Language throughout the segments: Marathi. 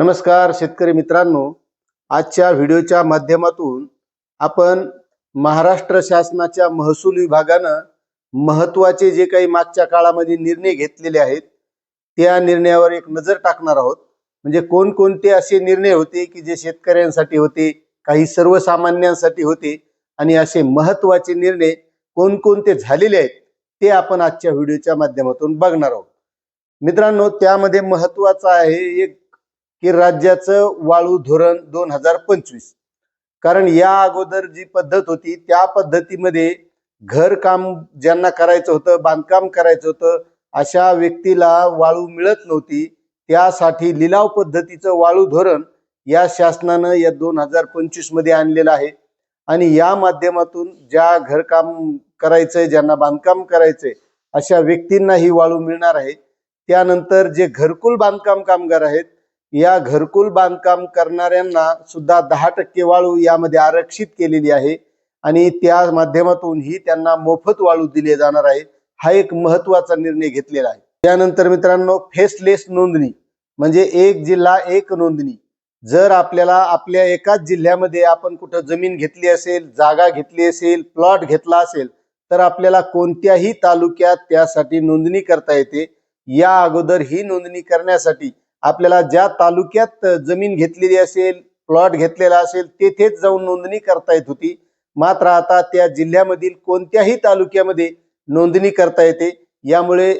नमस्कार शेतकरी मित्रांनो. आजच्या व्हिडिओच्या माध्यमातून आपण महाराष्ट्र शासनाच्या महसूल विभागानं महत्त्वाचे जे काही मागच्या काळामध्ये निर्णय घेतलेले आहेत त्या निर्णयावर एक नजर टाकणार आहोत. म्हणजे कोणकोणते असे निर्णय होते की जे शेतकऱ्यांसाठी होते काही सर्वसामान्यांसाठी होते आणि असे महत्त्वाचे निर्णय कोणकोणते झालेले आहेत ते आपण आजच्या व्हिडिओच्या माध्यमातून बघणार आहोत. मित्रांनो त्यामध्ये महत्त्वाचा आहे एक की राज्याचं वाळू धोरण दोन हजार पंचवीस. कारण या अगोदर जी पद्धत होती त्या पद्धतीमध्ये घरकाम ज्यांना करायचं होतं बांधकाम करायचं होतं अशा व्यक्तीला वाळू मिळत नव्हती. त्यासाठी लिलाव पद्धतीचं वाळू धोरण या शासनानं या दोन हजार पंचवीसमध्ये आणलेलं आहे. आणि या माध्यमातून ज्या घरकाम करायचंय ज्यांना बांधकाम करायचंय अशा व्यक्तींना ही वाळू मिळणार आहे. त्यानंतर जे घरकुल बांधकाम कामगार आहेत या घरकुल बांधकाम करणाऱ्यांना सुद्धा दहा टक्के वाळू यामध्ये आरक्षित केलेली आहे. आणि त्या माध्यमातून ही त्यांना मोफत वाळू दिले जाणार आहे. हा एक महत्त्वाचा निर्णय घेतलेला आहे. त्यानंतर मित्रांनो फेसलेस नोंदणी म्हणजे एक जिल्हा एक नोंदणी. जर आपल्याला आपल्या एकाच जिल्ह्यामध्ये आपण कुठं जमीन घेतली असेल जागा घेतली असेल प्लॉट घेतला असेल तर आपल्याला कोणत्याही तालुक्यात त्यासाठी नोंदणी करता येते. या अगोदर ही नोंदणी करण्यासाठी आपल्याला ज्या तालुक्यात जमीन घेतलेली असेल प्लॉट घेतलेला असेल तेथेच जाऊन नोंदणी करता येत होती. मात्र आता त्या जिल्ह्यामधील कोणत्याही तालुक्यामध्ये नोंदणी करता येते. यामुळे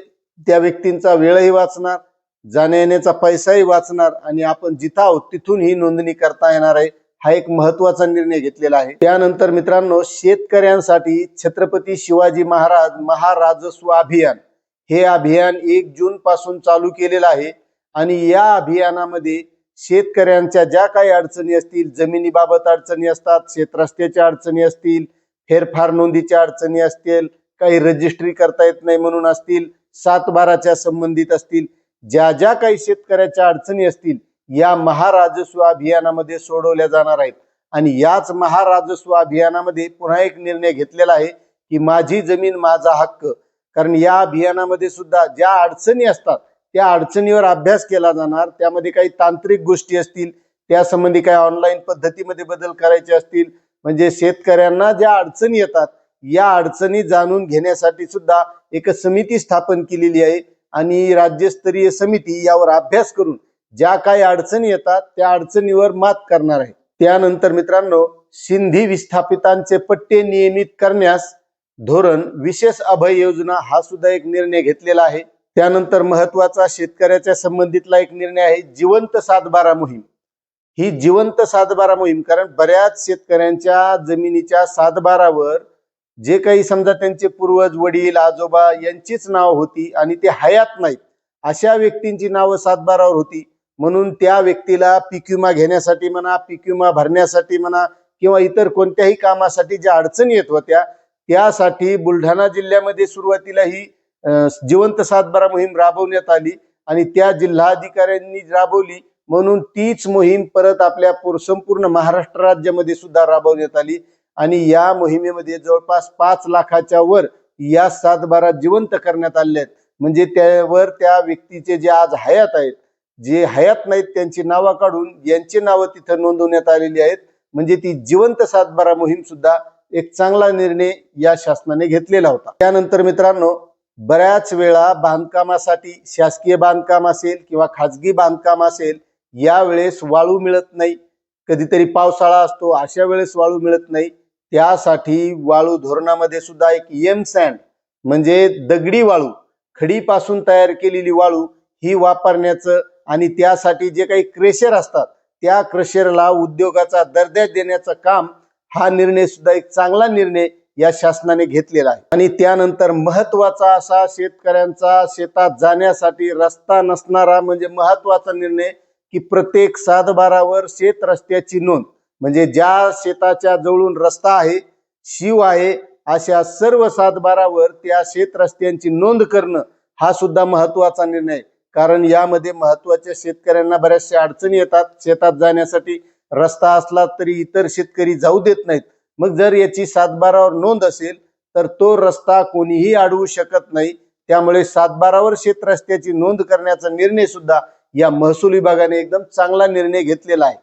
त्या व्यक्तींचा वेळही वाचणार जाण्या येण्याचा पैसाही वाचणार आणि आपण जिथं आहोत तिथून ही नोंदणी करता येणार आहे. हा एक महत्त्वाचा निर्णय घेतलेला आहे. त्यानंतर मित्रांनो शेतकऱ्यांसाठी छत्रपती शिवाजी महाराज महाराजस्व अभियान हे अभियान एक जून पासून चालू केलेलं आहे. आणि या अभियानामध्ये शेतकऱ्यांच्या ज्या काही अडचणी असतील जमिनीबाबत अडचणी असतात शेतरस्त्याच्या अडचणी असतील फेरफार नोंदीच्या अडचणी असतील काही रजिस्ट्री करता येत नाही म्हणून असतील सात बाराच्या संबंधित असतील ज्या ज्या काही शेतकऱ्याच्या अडचणी असतील या महाराजस्व अभियानामध्ये सोडवल्या जाणार आहेत. आणि याच महाराजस्व अभियानामध्ये पुन्हा एक निर्णय घेतलेला आहे की माझी जमीन माझा हक्क. कारण या अभियानामध्ये सुद्धा ज्या अडचणी असतात त्या अडचणीवर अभ्यास केला जाणार त्यामध्ये काही तांत्रिक गोष्टी असतील त्यासंबंधी काही ऑनलाईन पद्धतीमध्ये बदल करायचे असतील म्हणजे शेतकऱ्यांना ज्या अडचणी येतात या अडचणी जाणून घेण्यासाठी सुद्धा एक समिती स्थापन केलेली आहे आणि राज्यस्तरीय समिती यावर अभ्यास करून ज्या काही अडचणी येतात त्या अडचणीवर मात करणार आहे. त्यानंतर मित्रांनो सिंधी विस्थापितांचे पट्टे नियमित करण्यास धोरण विशेष अभय योजना हा सुद्धा एक निर्णय घेतलेला आहे. त्यानंतर महत्त्वाचा शेतकऱ्याच्या संबंधितला एक निर्णय आहे जिवंत सातबारा मोहीम. ही जिवंत सातबारा मोहीम कारण बऱ्याच शेतकऱ्यांच्या जमिनीच्या सातबारावर जे काही समजा त्यांचे पूर्वज वडील आजोबा यांचीच नाव होती आणि ते हयात नाहीत अशा व्यक्तींची नावं सातबारावर होती. म्हणून त्या व्यक्तीला पीक विमा घेण्यासाठी म्हणा पीक विमा भरण्यासाठी म्हणा किंवा इतर कोणत्याही कामासाठी ज्या अडचणी येत होत्या त्यासाठी बुलढाणा जिल्ह्यामध्ये सुरुवातीला ही जिवंत सातबारा मोहीम राबवण्यात आली आणि त्या जिल्हाधिकाऱ्यांनी राबवली म्हणून तीच मोहीम परत आपल्या संपूर्ण महाराष्ट्र राज्यामध्ये सुद्धा राबवण्यात आली. आणि या मोहिमेमध्ये जवळपास पाच लाखाच्या वर या सातबारा जिवंत करण्यात आले आहेत. म्हणजे त्यावर त्या व्यक्तीचे जे आज हयात आहेत जे हयात नाहीत त्यांची नावं काढून यांची नावं तिथं नोंदवण्यात आलेली आहेत. म्हणजे ती जिवंत सातबारा मोहीम सुद्धा एक चांगला निर्णय या शासनाने घेतलेला होता. त्यानंतर मित्रांनो बऱ्याच वेळा बांधकामासाठी शासकीय बांधकाम असेल किंवा खाजगी बांधकाम असेल यावेळेस वाळू मिळत नाही. कधीतरी पावसाळा असतो अशा वेळेस वाळू मिळत नाही. त्यासाठी वाळू धोरणामध्ये सुद्धा एक एम सँड म्हणजे दगडी वाळू खडीपासून तयार केलेली वाळू ही वापरण्याचं आणि त्यासाठी जे काही क्रेशर असतात त्या क्रेशरला उद्योगाचा दर्जा देण्याचं काम हा निर्णय सुद्धा एक चांगला निर्णय या शासनाने घेतलेला आहे. आणि त्यानंतर महत्त्वाचा असा शेतकऱ्यांचा शेतात जाण्यासाठी रस्ता नसणारा म्हणजे महत्त्वाचा निर्णय की प्रत्येक सातबारावर शेत रस्त्याची नोंद. म्हणजे ज्या शेताच्या जवळून रस्ता आहे शिव आहे अशा सर्व सातबारावर त्या शेत रस्त्यांची नोंद करणं हा सुद्धा महत्त्वाचा निर्णय कारण यामध्ये महत्त्वाच्या शेतकऱ्यांना बऱ्याचशा अडचणी येतात. शेतात जाण्यासाठी रस्ता असला तरी इतर शेतकरी जाऊ देत नाहीत. मग जर याची सातबारावर नोंद असेल तर तो रस्ता कोणीही अडवू शकत नाही. त्यामुळे सातबारावर शेत रस्त्याची नोंद करण्याचा निर्णय सुद्धा या महसूल विभागाने एकदम चांगला निर्णय घेतलेला आहे.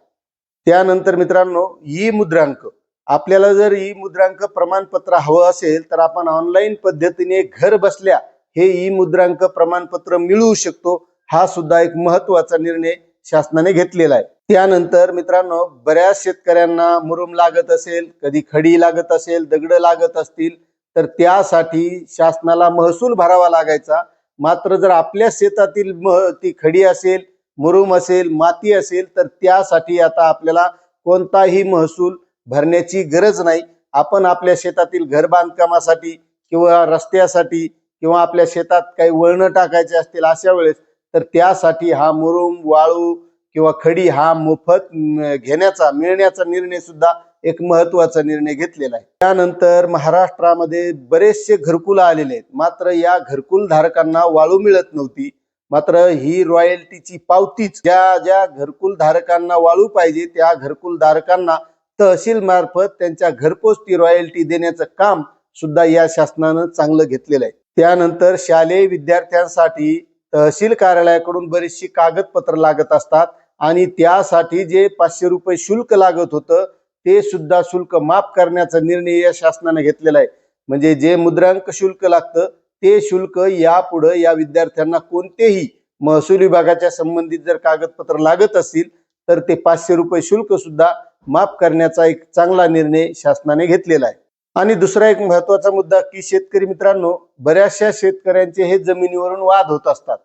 त्यानंतर मित्रांनो ई मुद्रांक आपल्याला जर ई मुद्रांक प्रमाणपत्र हवं असेल तर आपण ऑनलाईन पद्धतीने घर बसल्या हे ई मुद्रांक प्रमाणपत्र मिळवू शकतो. हा सुद्धा एक महत्त्वाचा निर्णय शासनाने घेतलेला आहे. त्यानंतर मित्रांनो बऱ्याच शेतकऱ्यांना मुरुम लागत असेल कधी खडी लागत असेल दगड लागत असतील तर त्यासाठी शासनाला महसूल भरावा लागायचा. मात्र जर आपल्या शेतातील मह ती खडी असेल मुरुम असेल माती असेल तर त्यासाठी आता आपल्याला कोणताही महसूल भरण्याची गरज नाही. आपण आपल्या शेतातील घर बांधकामासाठी किंवा रस्त्यासाठी किंवा आपल्या शेतात काही वळणं टाकायचे असतील अशा वेळेस तर त्यासाठी हा मुरुम वाळू किंवा खडी हा मोफत घेण्याचा मिळण्याचा निर्णय सुद्धा एक महत्त्वाचा निर्णय घेतलेला आहे. त्यानंतर महाराष्ट्रामध्ये बरेचसे घरकुल आलेले आहेत. मात्र या घरकुल धारकांना वाळू मिळत नव्हती. मात्र ही रॉयल्टीची पावतीच ज्या ज्या घरकुल धारकांना वाळू पाहिजे त्या घरकुल धारकांना तहसील मार्फत त्यांच्या घरपोच ती रॉयल्टी देण्याचं काम सुद्धा या शासनानं चांगलं घेतलेलं आहे. त्यानंतर शालेय विद्यार्थ्यांसाठी तहसील कार्यालयाकडून बरीचशी कागदपत्र लागत असतात. आणि त्यासाठी जे पाचशे रुपये शुल्क लागत होतं ते सुद्धा शुल्क माफ करण्याचा निर्णय या शासनाने घेतलेला आहे. म्हणजे जे मुद्रांक शुल्क लागतं ते शुल्क यापुढे या विद्यार्थ्यांना कोणतेही महसूल विभागाच्या संबंधित जर कागदपत्र लागत असतील तर ते पाचशे रुपये शुल्क सुद्धा माफ करण्याचा एक चांगला निर्णय शासनाने घेतलेला आहे. आणि दुसरा एक महत्त्वाचा मुद्दा की शेतकरी मित्रांनो बऱ्याचशा शेतकऱ्यांचे हे जमिनीवरून वाद होत असतात.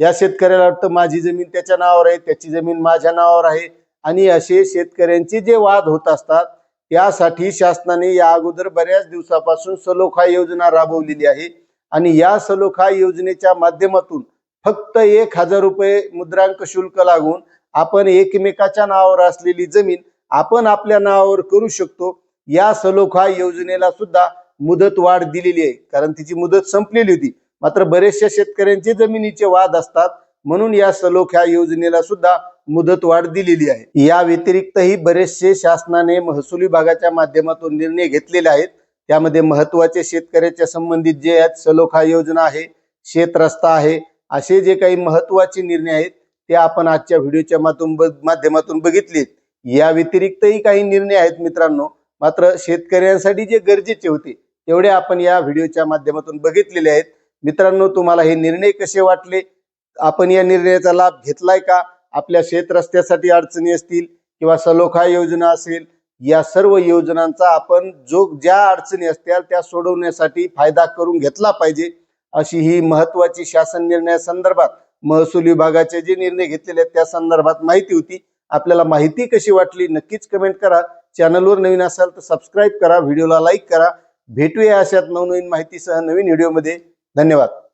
या शेतकऱ्याला वाटतं माझी जमीन त्याच्या नावावर आहे त्याची जमीन माझ्या नावावर आहे. आणि असे शेतकऱ्यांचे जे वाद होत असतात यासाठी शासनाने या अगोदर बऱ्याच दिवसापासून सलोखा योजना राबवलेली आहे. आणि या सलोखा योजनेच्या माध्यमातून फक्त एक हजार रुपये मुद्रांक शुल्क लागून आपण एकमेकाच्या नावावर असलेली जमीन आपण आपल्या नावावर करू शकतो. या सलोखा योजनेला सुद्धा मुदत वाढ दिलेली आहे. कारण तिची मुदत संपलेली होती. मात्र बरेचशा शेतकऱ्यांचे जमिनीचे वाद असतात. म्हणून या सलोख ह्या योजनेला सुद्धा मुदत वाढ दिलेली आहे. या व्यतिरिक्तही बरेचसे शासनाने महसूल विभागाच्या माध्यमातून निर्णय घेतलेले आहेत. त्यामध्ये महत्त्वाचे शेतकऱ्याच्या संबंधित जे आहेत सलोखा योजना आहे शेत रस्ता आहे असे जे काही महत्त्वाचे निर्णय आहेत ते आपण आजच्या व्हिडिओच्या माध्यमातून बघितलेत. या व्यतिरिक्तही काही निर्णय आहेत मित्रांनो. मात्र शेतकऱ्यांसाठी जे गरजेचे होते तेवढे आपण या व्हिडिओच्या माध्यमातून बघितलेले आहेत. मित्रांनो तुम्हाला हे निर्णय कसे वाटले? आपण या निर्णयाचा लाभ घेतलाय का? आपल्या शेत रस्त्यासाठी अडचणी असतील किंवा सलोखा योजना असेल या सर्व योजनांचा आपण जो ज्या अडचणी असतील त्या सोडवण्यासाठी फायदा करून घेतला पाहिजे अशी ही महत्वाची शासन निर्णयासंदर्भात महसूल विभागाचे जे निर्णय घेतलेले आहेत त्या संदर्भात माहिती होती. आपल्याला माहिती कशी वाटली नक्कीच कमेंट करा. चॅनलवर नवीन असाल तर सबस्क्राईब करा व्हिडिओला लाईक करा. भेटूया अशात नवनवीन माहितीसह नवीन व्हिडिओमध्ये. धन्यवाद.